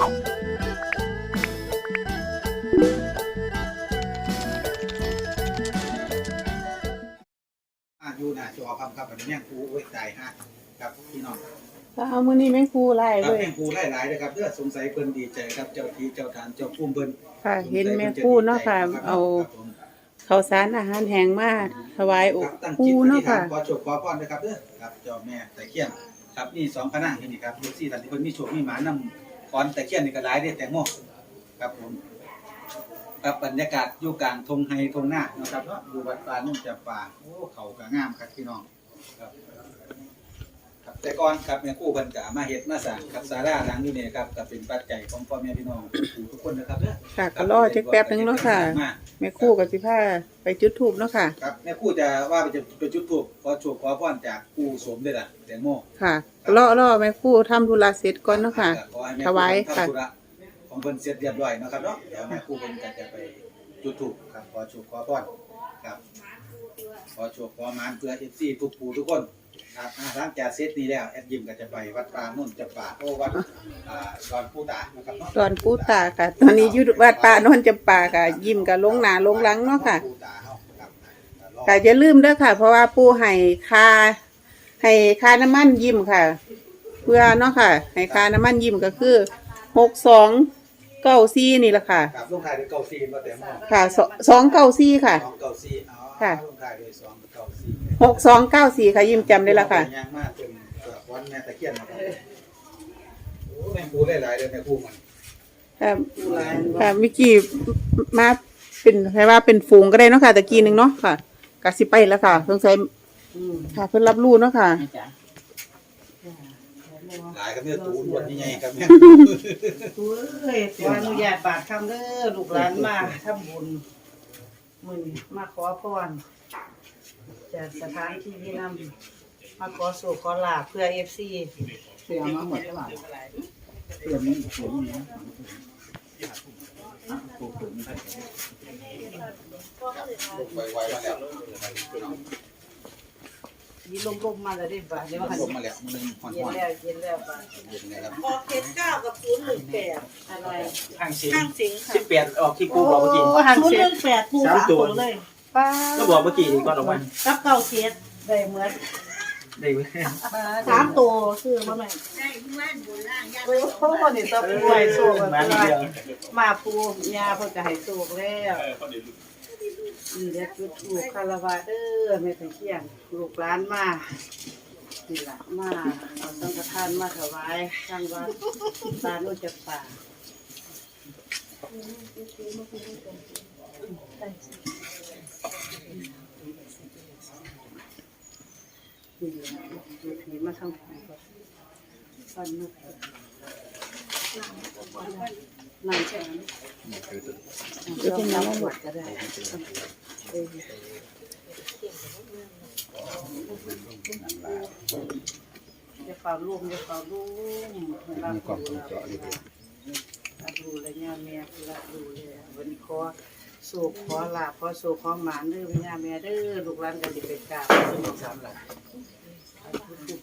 อะอยู่หน้าจอครับครับอันนี้แม่งครูโอ้ยตายฮะครับพี่น้องเอามื้อนี้แม่งครูไล่ครัเลบยแม่งครูหลายๆนะครับเพื่อสงสัยเพิ่นดีใจครับเจ้าที่เจ้าทานเจ้าภูมิเพิ่นค่ะ เห็นแม่ครูเนาะค่ะ เอาข้าวสารอาหารแห้งมาถวายครับตั้งครูจิตอธิเนาะษฐาค่ะ นขอโชคขอพรนะครับเด้อครับเจ้าแม่ตะเคียนครับนี่สองพระนางที่นี่ครับลูกซี่ท่านที่เพิ่นมีโชคมีหมานำ ขอนตะเคียนนี่ก็หลายเด้อแตงโมครับผมครับบรรยากาศอยู่กลางทงไฮทงหน้าเนาะครับเนาะอยู่วัดป่านุ่มจำปาโอ้เขาก็งามครับพี่น้องครับครับแต่ก่อนครับแม่ครูเพิ่นก็มาเฮ็ดมาสร้างครับศาลาหลังนี้เนี่ยครับก็เป็นปัจจัยของพ่อแม่พี่น้องทุกคนนะครับเด้อค่ะก็รอจักแป๊บนึงเนาะค่ะแม่ครูกับสิพาไปจุดธูปเนาะค่ะครับแม่ครู่จะว่าไปจะไปจุดทูปขอโชคขอพรจากครู่สมด้วยล่ะแตงโมค่ะ รอรอแม่ครูทำธุระเสร็จก่อนเนาะค่ะ ขอให้แม่ถวายครู่ค่ะ ทำธุระของเพิ่นเสร็จเรียบร้อยเนาะครับเนาะเดี๋ยวแม่ครู่เพิ่นก็จะไปจุดทูปครับขอโชคขอพรครับขอโชคขอหมานเพื่อ FC ทุกผู้ทุกคนครับอ่าหลังจากเสร็จนี้แล้วแอดยิมก็จะไปวัดป่านุ่นจะป่าโอ้วัดอ่าดอนปูตานะครับเนาะ ตอนปูตาค่ะ ตอนนี้อยู่วัดป่าโนนจำปาค่ะ ยิ้มกับลงหน้าลงหลังเนาะค่ะปูตาเฮาครับรอค่ะอย่าลืมเด้อค่ะ เพราะว่าปู่ให้ค่า ให้ค่าน้ำมันยิ้มค่ะ เพื่อเนาะค่ะให้ค่าน้ำมันยิ้มก็คือหกสองเก้าซี่นี่แหละค่ะครับลงท้ายด้วยเก้าซีมาแตงโมค่ะสองเก้าซี่ค่ะ สองเก้าซีอ๋อค่ะ ลงท้ายด้วยสองเก้าซีหกสองเก้าสี่ค่ะยิ้มจำได้และค่ะ ยังมากจนเกือบวันแม่ตะเคียนมาครับโอ้แม่งปูหลายๆเลยแม่ปูมันค่ะค่ะเมื่อกี้มาเป็นใครว่าเป็นฝูงก็ได้เนาะค่ะตะกี้หนึ่งเนาะค่ะกสิไปแล้วค่ะสงสัย ค่ะเพิ่นรับรู้เนาะค่ะหลายครับเนี่ยตูนวันนี้ไงครับแม่ตู้เอ้ยขออนุญาตบาทคำเด้อลูกหลานมาทำบุญมื้อนี้มาขอพรจากสถานที่ที่นำมาขอสู่ขอลาภเพื่อ FC เสียมาหมดแล้วเสียมันเสียมันนะปูปูนี่ไวๆมาแล้ว ยีลมๆมาแล้วเด้บาดเดี๋ยวหันลมมาแล้วมันนึงหอนเย็นๆแล้วเย็นแล้วบาดเย็นเลยครับออกเจ็ดเก้ากับศูนย์หนึ่งแปดอะไรทางสิงข้างสิงค่ะสิบแปดออกที่กูบอกเมื่อกี้หันศูนย์เสีหยนึ่งแปดปูสามตัวเลยป้าก็บอกเมื่อกี้ก่อนออกมากับเก้าเจ็ดได้เหมือนได้เว้ยสามตัวคือมาแม่โอ้โหนี่ตะปูให้โชคมากันทีเดียวมาปูยาเพิ่นก็ให้โชคแล้ว นี่เด็กจุดถูกคาราวะเด้อแม่ตะเคียนลูกหลานมานี่ละมาเอาสังฆทานมาถวายทางวัดตาโนจะป่านี่ล่ะจุดนี้มาทางผีก่อนฟันนก นั่ใช่ไหมเดี๋ยวเป็นน้ำมันหมดก็ได้เออจะเป่าลูกจะเป่าลูกมีความต้องเจาะเลยรับรู้เลยเนี่ยแม่คือรับรู้เลยวันนี้ขอสูขอลาบขอสูขอหมานเด้อแม่แม่เด้อลูกหลานก็สิไปกราบสามหลัก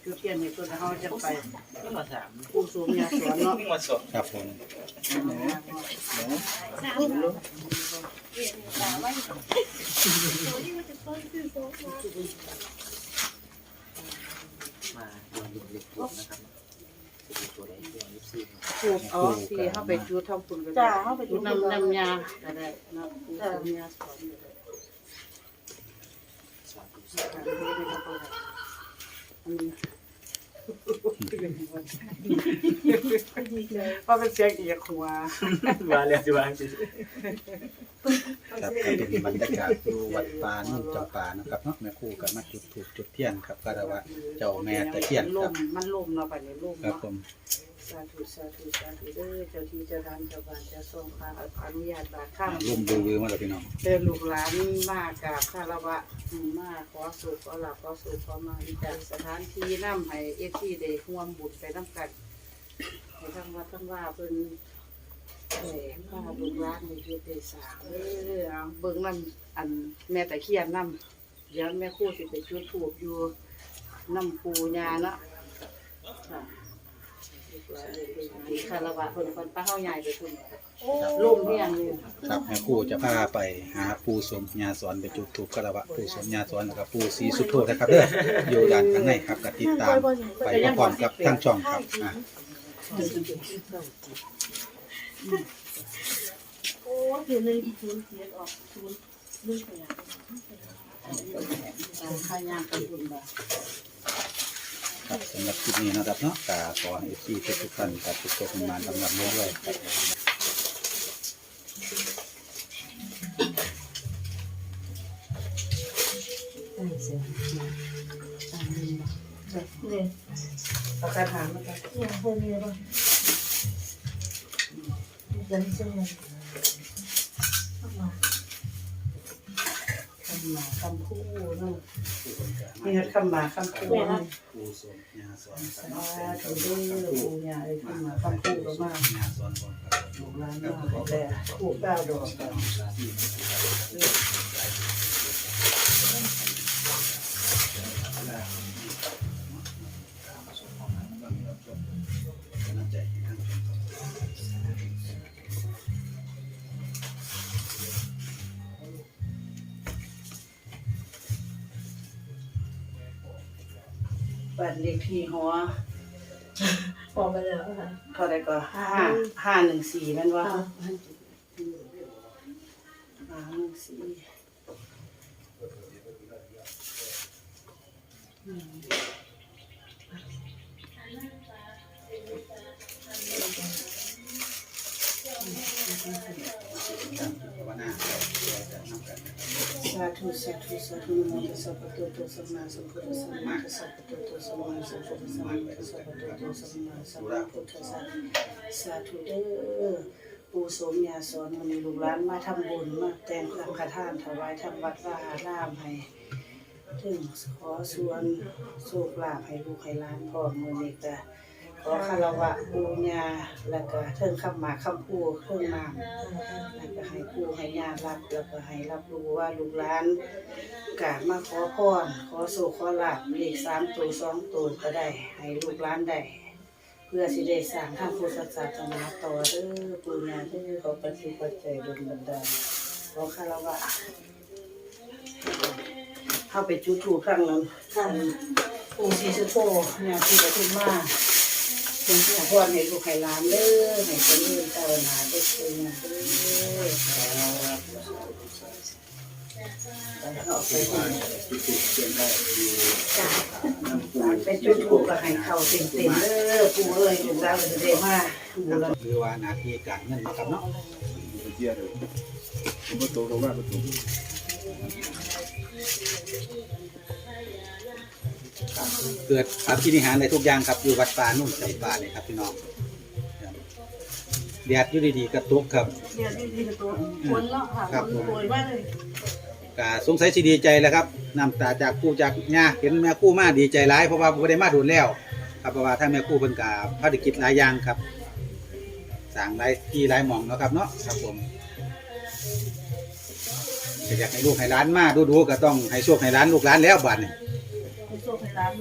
จุดเทียนให้ตัวเฮาจะไปนี่มาสามผู้สูงยาสอนเนาะนี่มาสองครับผมมาโดนดุเด็กตัวนะครับตัวใดตัวยี่สิบถูกเอาสิเฮาไปจุดทำบุญก็ได้จ้าเข้าไปจุดูดน้ำน้ำยาก็ได้นาะผู้สูงยาสอนก็ได้สามตัว ว่าเป็นเสียงอีกหัวมาแล้วจะวางสิครับก็เป็นบรรยากาศดูวัดป่านุ่นจำปานะครับเนาะแม่ครู่กับมาจุดถูกจุดเทียนครับก็ได้ว่าเจ้าแม่ตะเคียนลครับมมันลมเนาะไปในลมครับเนาะผม สาธุสาธุสาธุเด้อเจ้าที่เจ้าทานเจ้าบ้านเจ้าทรงค่ะอนุญาตบาทข้ามร่มดูวิวมาแล้วพี่น้องเดินลูกหลานมากราบคารวะอืมมาขอสุขขอหลับขอสุขขอมาจากสถานที่นำให้เอฟซีได้ร่วมบุญไปนำกันให้ทั้งวัดทั้งว่าเพิ่นเอ้พาลูกหลานในเฮ็ดได้สร้างเด้อเอาเบิ่งนำอันแม่ตะเคียนนำเดี๋ยวแม่ครูสิไปจุดธูปอยู่นำปูญาเนาะค่ะลูกหลานได้ คารวะเพิ่นคนป้าเฮาใหญ่ไปเพิ่นโอ้ล่มเรียงเลยครับแม่ครู่จะพาไปหาปูสมญาสอนไปจุดถูกคารวะปูสมญาสอนแล้วก็ปูสีสุโธนะครับเด้ออยู่ด้านข้างในครับก็ติดตามไปพร้อมๆกับทางช่องครับอะโอ้คือหนึ่งศูนย์เจ็ดออกศูนย์หนึ่งแปดข้ายางกันบุญบ่า ครับสำหรับคลิปนี้นะครับเนาะก็ขอให้ที่ทุกๆท่านกับทุกคนมาทำงานเรื่อยๆครับเนี่ยเอาคาถามากันเนี่ยเพิ่มเยอะป่ะยังเชื่อำหมาคำพูเนาะนี่คำหมาคำพูเนาะปูสมญาสอนคสารับธุเด้อปู่ย่าเอ้ยคำหมาคำพูเรามาญาสอนของครับลูกหลานมาให้แต่คู่ก้าวดอก กันบัตรเลขที่หัวพอไปแล้วค่ะเท่าไรก็ห้าห้าหนึ่งสี่นั่นว่าห้าหนึ่งสี่สาธุสาธุสาธุนะโมตัสสะภะคะวะโตสัมมาสัมพุทธัสสะนะโมตัสสะภะคะวะโตสัมมา สัมพุทธัสสะนะโมตัสสะภะคะวะโตสัมมาสัมพุทธัสสะสาธุเด้อปู่สมยาสอนมันลูกหลานมาทำบุญมาแต่งสังฆทานถวายทำวัดวาอารามให้ถึงขอส่วนโชคลาภให้ลูกให้หล้านพ่อมือนี้ก็ ขอคารวะปูญาแล้วก็เทิงคำหมากคำพูเทิงนามแล้วก็ให้ปูให้ญารับ แล้วก็ให้รับรู้ว่าลูกหลานกราบมาขอพรขอโชคขอลาภเลขสามตัวสองตัวก็ได้ ให้ลูกหลานได้เพื่อสิได้สร้างทางพุทธศาสนาต่อเด้อปูญาเด้อขอปฏิปัจจัยดลบันดาลขอคารวะเข้าไปจุดถูกครั้งนั้นข้างปู่ศรีสุโธเนี่ยที่ประทุมมา เป็นผู้พ่อให้ลูกให้หลานเด้อให้เป็นเรื่องเจ้าหนาเด้อคือเนี่ยเด้อเอาไปเป็นจุดถูกก็ให้เข้าเต็มๆเด้อปู่เอ้ยลูกหลานจะได้มาปู่ละหรือว่าหนาทีการเงินนะครับเนาะ เที่ยวเลยประตูตรงหน้าประ ครับเกิดอภินิหารในทุกอย่างครับอยู่วัดป่านุ่นใส่ป่าเนี่ยครับพี่น้องครับแดดอยู่ดีๆกระตุกครับ เดี๋ยวดีๆตัวคนเนาะค่ะครับ คนป่วยมากเลยกาสงสัยสิดีใจแหล้วครับน้ำตาจากกู้จากย่าเห็นแม่กู้มาดีใจร้ายเพราะว่าบ่ได้มาโดนแล้ว ครับเพราะว่าถ้าแม่กู้เพิ่นกาภารกิจหลายอย่างครับสั่งหลายที่หลายหม่องเนาะครับเนาะครับผมก็อยากให้ลูกให้หลานมาดูๆก็ต้องให้โชคให้หลานลูกหลานแล้วบัดนี้ ไปโช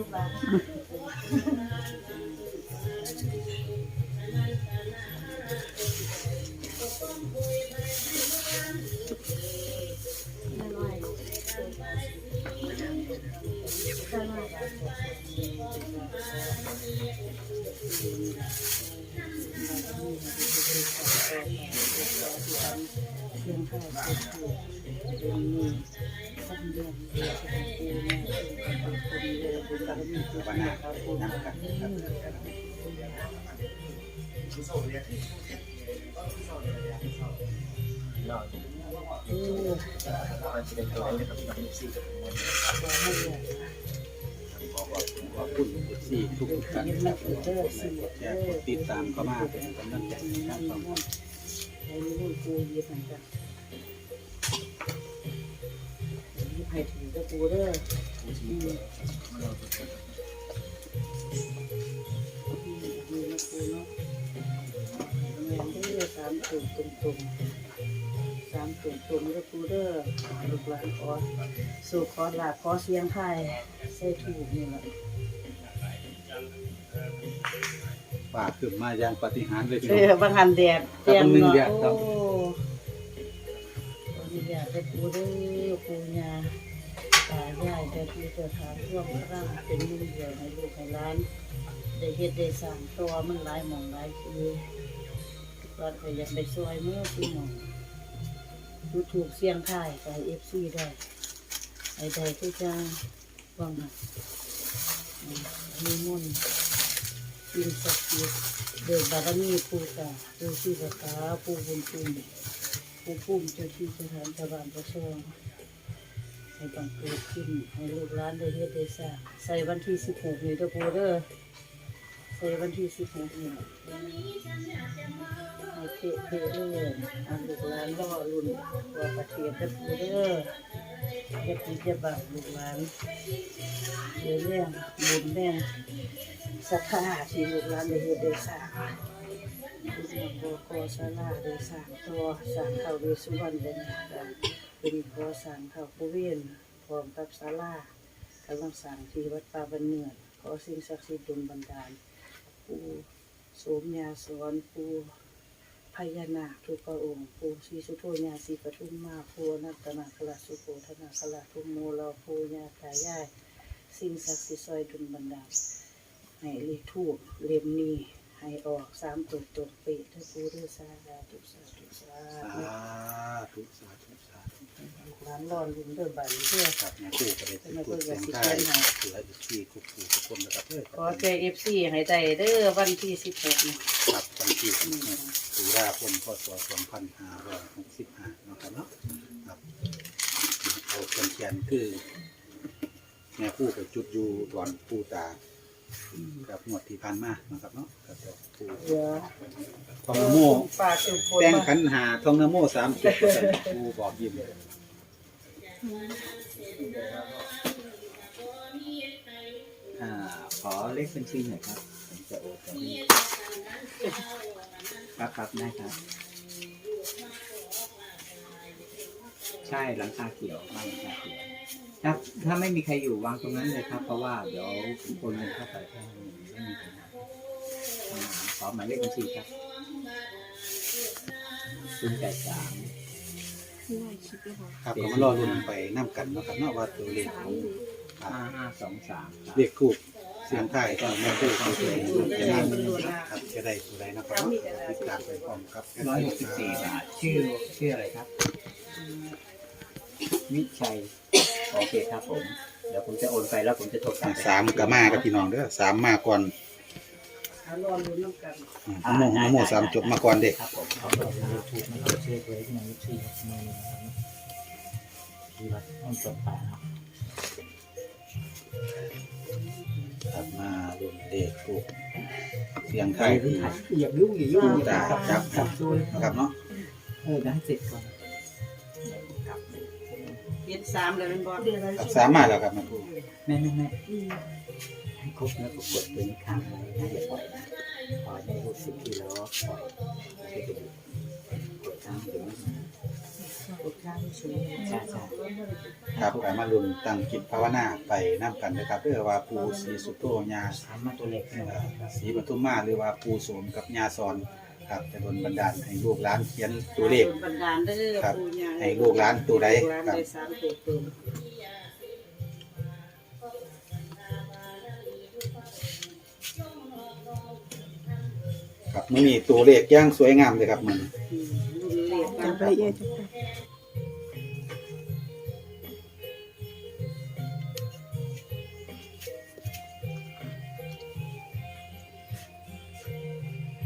ค ให้ร้านลูกหลานวันหน้านะครับครับขอบคุณสี่ทุกท่านครับติดตามเข้ามาเป็นกำลังใจนะครับให้ลูกปูยิบให้กันยิบให้ถึงจะปูเด้อ อืมมีนะปูเนาะแม่นเด้อสามตุ่มตุ่มตุ่มสามตุ่มตุ่มเด้อปูเด้อลูกหลานขอสู่ขอลาบขอเสียงไทยใส่ถูกนี่แหละไปฝากขึ้นมาอย่างปาฏิหารย์เลยพี่เอน้องอบางหันแดดครับบางหนึ่งแดดครับโอ้บางแดดได้ปูเด้อปูยาตายายได้ที่จะทานร่วมร่างเป็นมุ่งเดียวให้ลูกให้หล้าน ได้เฮ็ดได้สร้างตัวมันหลายหมองหลายคือตอนก็อยากไปช่วยเมื่อพี่น้องดูถูกเสียงไทายกับเอฟซีได้ไอ้ใดก็จะว่างหักมีมุ่นต์สิ่งศักดิ์สิทธิ์เดินบารมีปูตาปูชีพตาปูบุญภูมิปูภูมิเจ้าที่สถานชาวบ้านประชา ให้บังเกิดขึ้นให้ลูกหลานได้เฮ็ดได้สร้างใส่วันที่สิบหกนี้เด้อปูเด้อใส่วันที่สิบหกนี่ให้เพะเพะเลยอันลูกหลานรอรุ่นว่าประเทศจะพูเด้อจะปีจะบ่าปลูกหลานเรื่องเรื่องบุญแม่ศรัทธาที่ลูกหลานได้เฮ็ดได้สร้างที่จะบ่ก่อศาลาได้สร้างตัวสร้างเข้าเวสสุวรรณเป็นการ เป็นก่อสร้างเข้าภูเวียนพร้อมกับศาลากำลังสร้างที่วัดป่าบันเนือขอสิ่งศักดิ์สิทธิ์ดลบันดาลปูโสมยาสอนปูพญานาคทุกพระองค์ปูศรีสุโธญาสีปทุมมาปูอนัตนาคลาสุโขธนาคลาทุมโมเราปูญาตายายสิ่งศักดิ์สิทธิ์ซอยดุลบันดาลให้เลขทูบเล่มนี้ ให้ออกสามตัวตรงเป๊ะถ้าปูด้วยสาธุสาธุสาสาธุธุสาธุสาธุ ร้านรอนลุงเดินบันเพื่อครับแม่คู่ก็ได้พูดเสียงไทยเหลืออีกที่คุกคูทุกคนนะครับเด้อขอใจเอฟซีให้ได้เด้อวันที่สิบหกนี่ครับวันที่สิบหกตุลาคมพศสองพันห้าร้อยหกสิบห้านะครับเนาะครับเอาเขียนเขียนคือ แม่ครู่ไปจุดอยู่ดอนปูตาครับหมดที่พันมานะครับเนาะครับเดี๋ยวปูเดี๋ยวทองนโมแป้งขันหาทองนโมสามสิบปูบอกยิ้ม อ่าขอเลขบัญชีหน่อยครับผมจะโอนไปให้ครับครับได้ครับ ใช่หลังคาเขียวบ้านหลังคาเขียวถ้าถ้าไม่มีใครอยู่วางตรงนั้นเลยครับ เพราะว่าเดี๋ยวคนหนึ่งเข้าไปแค่ไม่มีปัญหาอ่าขอหมายเลขบัญชีครับศูนย์แปดสาม ครับก็มารอรุ่นไปน้ำกันเนาะครับเนาะว่าตัวเลขของห้าห้าสองสามครับเลขคู่เสียงไทายก็แม่ครู่เขาจะได้จะได้ครับจะได้ตัวใดนะครับเนาะติดตามไปพร้อมครับร้อยหกสิบสี่บาทชื่อชื่ออะไรครับ วิชัย โอเคครับผม เดี๋ยวผมจะโอนไปแล้วผมจะโทรกลับไป สามกับมาครับพี่น้องเด้อสามมาก่อนหา รอนลุ้นน้ำกันอืมนโมนโมสามจบมาก่อนเด็กครับผมขอบคุณครับถูกนะครับเชื่อไว้ที่ไหนที่มือนะครับที่วัดห้องจบป่าครับครับมารุ่นเด็กคู่เสียงไทายคืออย่ายุ่งอย่ายุ่งตาจับจับด้วยนะครับเนาะเออได้เสร็จก่อนครับเย็ดสามเลยเป็นบอลเดือนละครับสามมาแล้วครับแม่ครู่แม่แม่แม่ ให้ครบแล้วก็กดตัวนี้ค้างไว้นะอย่าปล่อยนะขอได้รู้สึกที่แล้วปล่อยแล้วก็จะดูกดค้างถึงกดข้างสูงใช่ใช่ครับไปมารุนตั้งจิตภาวนาไปน้ำกันนะครับเด้อว่าปูศรีสุโธญาสามมาตัวเล็กเอ่นะอศรีปทุมมาหรือว่าปูสมกับญาซอนครับจะโดนบันดาลให้ลูกหลานเขียนตัวเลขบันดาลเด้อครับให้ลูกหลานตัวใดครับ มตัวตัวครับมันมีตัวเลขย่างสวยงามเลยครับมันอืมรุ่นเรียกกัจับไปเยอะจับไป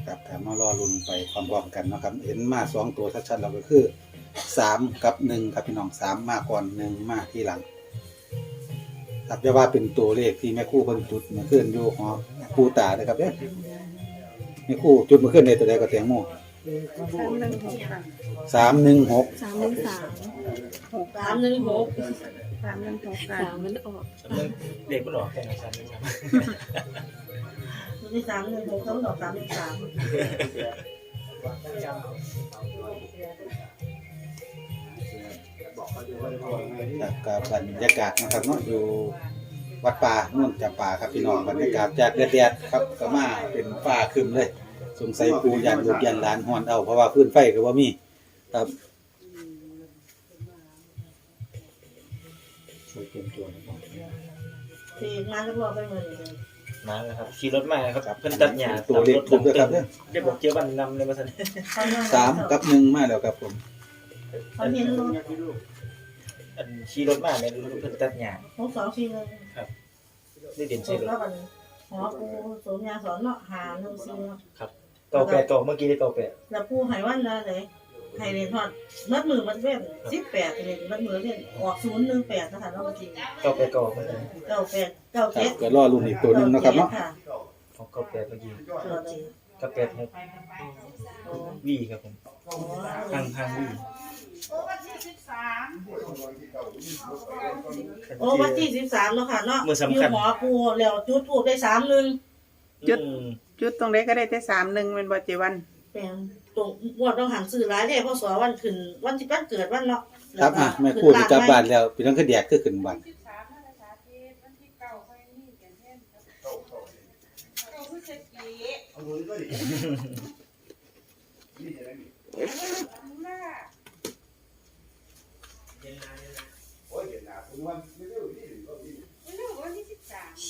ครับแต่มารอลุ้นไปพร้อมๆกันนะครับ เห็นมาสองตัวชัดๆเราก็คือสามกับหนึ่งครับพี่น้องสามมาก่อนหนึ่งมาที่หลังครับจะว่าเป็นตัวเลขที่แม่คู่เพิ่นจุดเมื่อคืนอยู่หอครูตาเลยครับเด้อ แม่ครู่จุดเมื่อคืนในตัวใดก็แตงโมสามหนึ่งหกสามหนึ่งหกสามหนึ่งสามหกสามหนึ่งหกสามหนึ่งหกค่ะสามมันออกเด็กก็หลอกแค่ไหนครับนี่สามหนึ่งหกต้องดอกสามหนึ่งสามครับกับบรรยากาศนะครับเนาะอยู่วัดป่านุ่นจำป่าครับพี่น้องบรรยากาศจากแดดๆครับก็มาเป็นฟ้าครึมเลย สงสัยปูยันลูกยันหลานฮอนเอาเพราะว่าพื้นไฟก็บ่มี ครับช่วยเตรียมตัวนะครับตีมาแล้วรอไปเหมือนเลยมาแล้วครับขี่รถมาครับเพิ่นตัดหญ้าตัวเลขถูกด้วยครับเนี่ยได้บอกเกี่ยวบันนำเลยมาสันสามกับหนึ่งมาแล้วครับผมเขาเห็นรถอันขี่รถมาแม่นเพิ่นตัดหญ้าหกสองสี่เลยได้เด่นสใส่มรถแล้วมันหอปูสมยาสอนเนาะหาหนึ่งสี่เนาะ เก้าแปดเก้าเมื่อกี้ได้เก้าแปดแล้วปูหายวันละเลยหายเรียนทอดมัดมือมันเว้นสิบแปดเรียนมัดมือเว้นออกศูนย์หนึ่งแปดนะคะเนาะจริงเก้าแปดเก้าเมื่อกี้เก้าแปดเก้าครัเจ็บดก็รอรุ่นอีกตัวหนึงเนาะครับเนาะค่ะของเก้าแปดเมื่อกี้ตัวจริงเก้าแปดหกวีครับผมทางทางวีโอ้วันที่สิบสามเนาะค่ะเนาะมือสำอยู่คัญหอปูแล้วจุดทูบได้สามหนึ่ง จุด อืมจุดตรงไหนก็ได้แต่สามหนึ่งเป็นบ่เจวันเป็นตรงงวดต้องหันซื้อหลายได้เพราะสววันขึ้นวันที่วันเกิดวันเนาะครับอะแม่ครู่ที่กลับบ้านแล้วพี่น้องคือแดกคือขึ้นบ้าน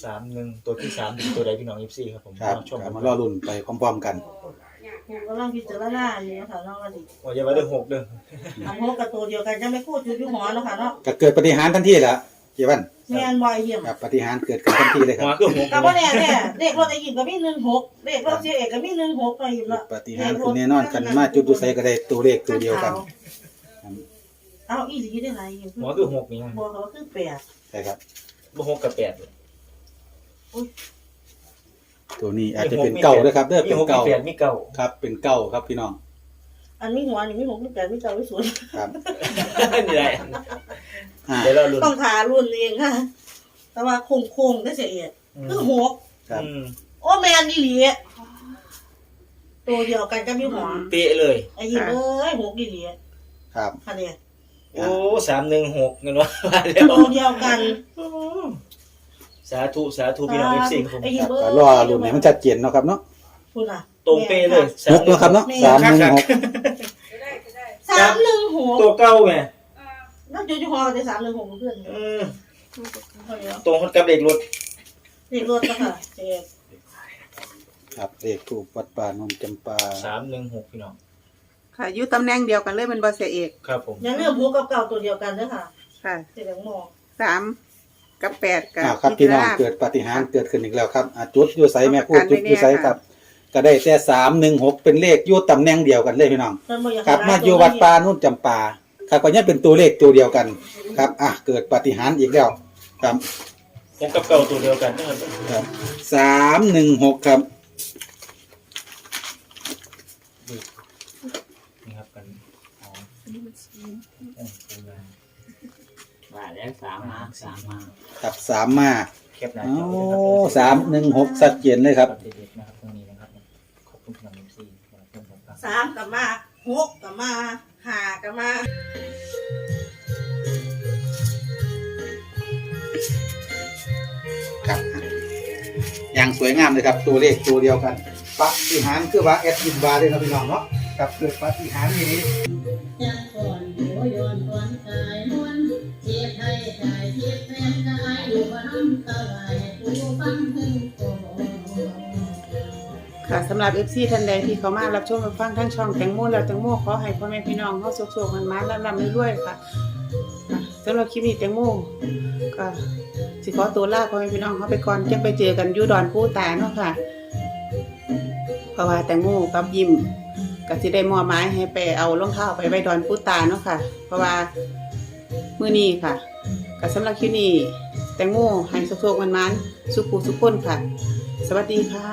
สามหนึ่งตัวที่สามเป็นตัวใดพี่น้องเอฟซีครับผมครับช่วงก็มารอรุ่นไปพร้อมๆกันปูกำลังพิจารณาอยู่เนาะค่ะเนาะวันนี้ว่าจะว่าได้หกเด้ออันโฮกับตัวเดียวกันจะไม่พูดจุดอยู่หอเนาะค่ะเนาะก็เกิดปฏิหารย์ทันทีแล้วเจวันแม่นบ่อยเยี่ยมครับปฏิหารย์เกิดขึ้นทันทีเลยคหัรัวบคือหกกับว่าแน่แน่เลขรถไอ้ยิมก็มีหนึ่งหกเลขรถเสียเอกก็มีหนึ่งหกไปอยู่ละปฏิหารย์คือแน่นอนกันมาจุดตุไสก็ได้ตัวเลขตัวเดียวกันเอาอีหลีได้ไรยิมหัวคือหกนี่นะบัวเขาคือแปดใช่ครับบ่หกกับแปดเลย ตัวนี้อาจจะเป็นเก่าด้วยครับเด้อมีเป็นหกมีเก่าแปดมีเก้าครับ เป็นเก่าครับพี่น้อง อันมีหัวนี่มีหกมีแปดมีเก้ามีศูนย์ครับนี่ได้อ่าเดี๋ยวเราลุ้นต้องทารุ่นเองค่ะ แต่ว่าโค้งโค้งได้เสียเอกคือหกครับอืมโอ้แมนอีหลีตัวเดียวกันก็มีหัวเป๊ะเลย ไอ้ยิมเอ้ยหกอีหลีครับ ค่ะเนี่ยโอ้สามหนึ่งหกเงินวะมาแล้วตัวเดียวกัน สาธุสาธุพี่น้องเอฟซีผมไอ้ยิคมรับเอ้ยก็รอรุ่นให้มันชัดเจนเนาะครับเนาะคุณอะตรงเป๊ะเลยหกเนาะครับเนาะสามหนึ่งหกสามหนึ่งหกตัวเก้าไงนักจุดอยู่หอกันได้สามหนึ่งหกเพื่อนเออเขาเดียวตรงคนกับเด็กรถเด็กรถก็ค่ะเจ๊ครับเลขถูกวัดป่านนจำปาสามหนึ่งหกพี่น้องค่ะอยู่ตำแหน่งเดียวกันเลยเป็นบ่เสียเอกครับผม ยังเรื่องพวกกับเก่าตัวเดียวกันเด้อค่ะค่ะเจ๊แดงมองสาม กับแปดกับอ่าครับพี่น้องเกิดปาฏิหารย์เกิดขึ้นอีกแล้วครับอ่าจุดอยู่ไสแม่พูดจุดอยู่ไสครับ ก็ได้แต่สามหนึ่งหกเป็นเลขอยู่ตำแหน่งเดียวกันเลยพี่น้องเพิ่นบ่อยากครับมาอยู่วัดป่านุ่นจำปาครับก็ยังเป็นตัวเลขตัวเดียวกัน ครับอะเกิดปาฏิหารย์อีกแล้วครับผมกับเก้าตัวเดียวกันนะครับครับสามหนึ่งหกครับนี่ครับกันอ๋อเออเป็นไง ว่าแล้วสามมาสามมาครับสามมาแคปหน้าโอ้จอเลยนะครับสามหนึ่งหกสัดเจนเลยครับ เด็กๆนะครับตรงนี้นะครับขอบคุณพี่น้องเอฟซีครับผมครับ สามกับมาหกกับมาห้ากับมา ครับอย่างสวยงามเลยครับตัวเลขตัวเดียวกันปฏิหารย์คือว่าแอดยินบาเลยนะพี่น้องเนาะกับเกิดปฏิหารย์นี้ จักก่อนโหยอนก่อนกายน ค่ะสำหรับ FC ท่านใดที่เขามารับชมรับฟังทั้งช่องแตงโมแล้วแตงโมขอให้พ่อแม่พี่น้องเขาสุขๆมันมาลำๆรวยๆค่ะค่ะสำหรับคลิปนี้แตงโมก็สิขอตัวลาพ่อแม่พี่น้องเขาไปก่อนจะไปเจอกันอยูดอนผู้ตาเนาะค่ะเพราะว่าแตงโมกับยิมก็สิได้มอบหมายให้ไปเอารองเท้าไปไว้ดอนผู้ตาเนาะค่ะ เพราะว่ามื้อนี้ค่ะก็สำหรับคลิปนี้แตงโมให้สุขๆมันๆสุขุสุขคนค่ะ สวัสดีค่ะ